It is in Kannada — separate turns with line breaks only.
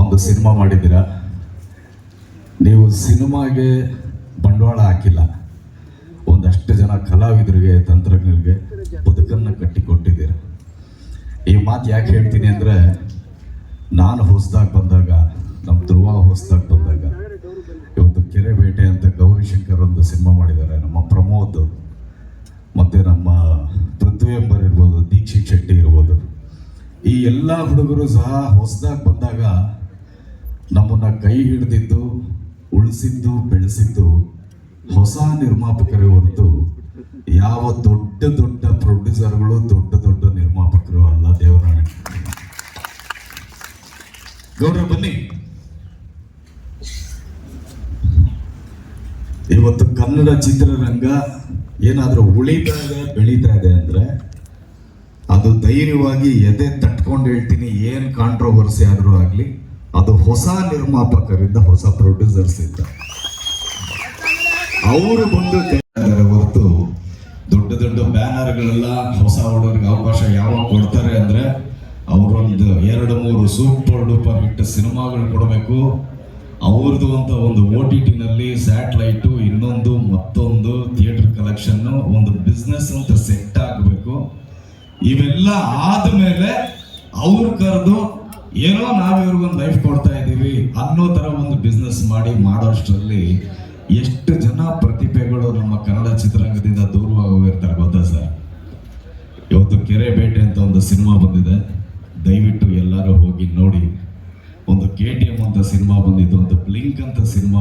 ಒಂದು ಸಿನಿಮಾ ಮಾಡಿದ್ದೀರ? ನೀವು ಸಿನಿಮಾಗೆ ಬಂಡವಾಳ ಹಾಕಿಲ್ಲ. ಒಂದಷ್ಟು ಜನ ಕಲಾವಿದರಿಗೆ, ತಂತ್ರಜ್ಞರಿಗೆ ಬದುಕನ್ನು ಕಟ್ಟಿಕೊಟ್ಟಿದ್ದೀರ? ಈ ಮಾತು ಯಾಕೆ ಹೇಳ್ತೀನಿ ಅಂದರೆ, ನಾನು ಹೊಸದಾಗಿ ಬಂದಾಗ ನಮ್ಮ ಧ್ರುವ ಹೊಸದಾಗಿ ಬಂದಾಗ, ಇವತ್ತು ಕೆರೆ ಬೇಟೆ ಅಂತ ಗೌರಿಶಂಕರ್ ಒಂದು ಸಿನಿಮಾ ಮಾಡಿದ್ದಾರೆ, ನಮ್ಮ ಪ್ರಮೋದ್, ಮತ್ತು ನಮ್ಮ ಪೃಥ್ವಿ ಈ ಎಲ್ಲ ಹುಡುಗರು ಸಹ ಹೊಸದಾಗಿ ಬಂದಾಗ ನಮ್ಮನ್ನ ಕೈ ಹಿಡಿದಿದ್ದು, ಉಳಿಸಿದ್ದು, ಬೆಳೆಸಿದ್ದು ಹೊಸ ನಿರ್ಮಾಪಕರೇ ಹೊರತು ಯಾವ ದೊಡ್ಡ ದೊಡ್ಡ ಪ್ರೊಡ್ಯೂಸರ್ಗಳು ದೊಡ್ಡ ದೊಡ್ಡ ನಿರ್ಮಾಪಕರು ಅಲ್ಲ ದೇವರಾಣಿ. ಗೌರವ ಬನ್ನಿ. ಇವತ್ತು ಕನ್ನಡ ಚಿತ್ರರಂಗ ಏನಾದರೂ ಉಳಿತಾ ಇದೆ ಬೆಳೀತಾ ಇದೆ ಅಂದ್ರೆ ಅದು ಧೈರ್ಯವಾಗಿ ಎದೆ ತಟ್ಕೊಂಡು ಹೇಳ್ತೀನಿ, ಏನು ಕಾಂಟ್ರೋವರ್ಸಿ ಆದರೂ ಆಗಲಿ, ಅದು ಹೊಸ ನಿರ್ಮಾಪಕರಿಂದ, ಹೊಸ ಪ್ರೊಡ್ಯೂಸರ್ಸ್ ಇದ್ದ ಅವರು ಬಂದು ಹೊರತು, ದೊಡ್ಡ ದೊಡ್ಡ ಬ್ಯಾನರ್ಗಳೆಲ್ಲ ಹೊಸ ಹುಡುಗರಿಗೆ ಅವಕಾಶ ಯಾವಾಗ ಕೊಡ್ತಾರೆ ಅಂದ್ರೆ, ಅವರೊಂದು ಎರಡು ಮೂರು ಸೂಪರ್ ಡೂಪರ್ ಹಿಟ್ ಸಿನಿಮಾಗಳು ಕೊಡಬೇಕು. ಅವ್ರದ್ದು ಅಂತ ಒಂದು ಓ ಟಿ ಟಿನಲ್ಲಿ ಸ್ಯಾಟಲೈಟು, ಇನ್ನೊಂದು ಮತ್ತೊಂದು ಥಿಯೇಟರ್ ಕಲೆಕ್ಷನ್ ಒಂದು ಬಿಸ್ನೆಸ್ ಅಂತ ಸೆಟ್ ಆಗಬೇಕು. ಇವೆಲ್ಲ ಆದಮೇಲೆ ಅವ್ರು ಕರೆದು ಏನೋ ನಾವು ಇವ್ರಿಗೊಂದು ಲೈಫ್ ಕೊಡ್ತಾ ಇದ್ದೀವಿ ಅನ್ನೋ ತರ ಒಂದು ಬಿಸ್ನೆಸ್ ಮಾಡಿ ಮಾಡೋಷ್ಟರಲ್ಲಿ ಎಷ್ಟು ಜನ ಪ್ರತಿಭೆಗಳು ನಮ್ಮ ಕನ್ನಡ ಚಿತ್ರರಂಗದಿಂದ ದೂರವಾಗಿ ಹೋಗಿರ್ತಾರೆ ಗೊತ್ತಾ ಸರ್? ಇವತ್ತು ಕೆರೆ ಬೇಟೆ ಅಂತ ಒಂದು ಸಿನಿಮಾ ಬಂದಿದೆ. ದಯವಿಟ್ಟು ಎಲ್ಲರೂ ಹೋಗಿ ನೋಡಿ. ಒಂದು ಕೆ ಟಿ ಎಂ ಅಂತ ಸಿನಿಮಾ ಬಂದಿದ್ದು ಒಂದು ಬ್ಲಿಂಕ್ ಅಂತ ಸಿನಿಮಾ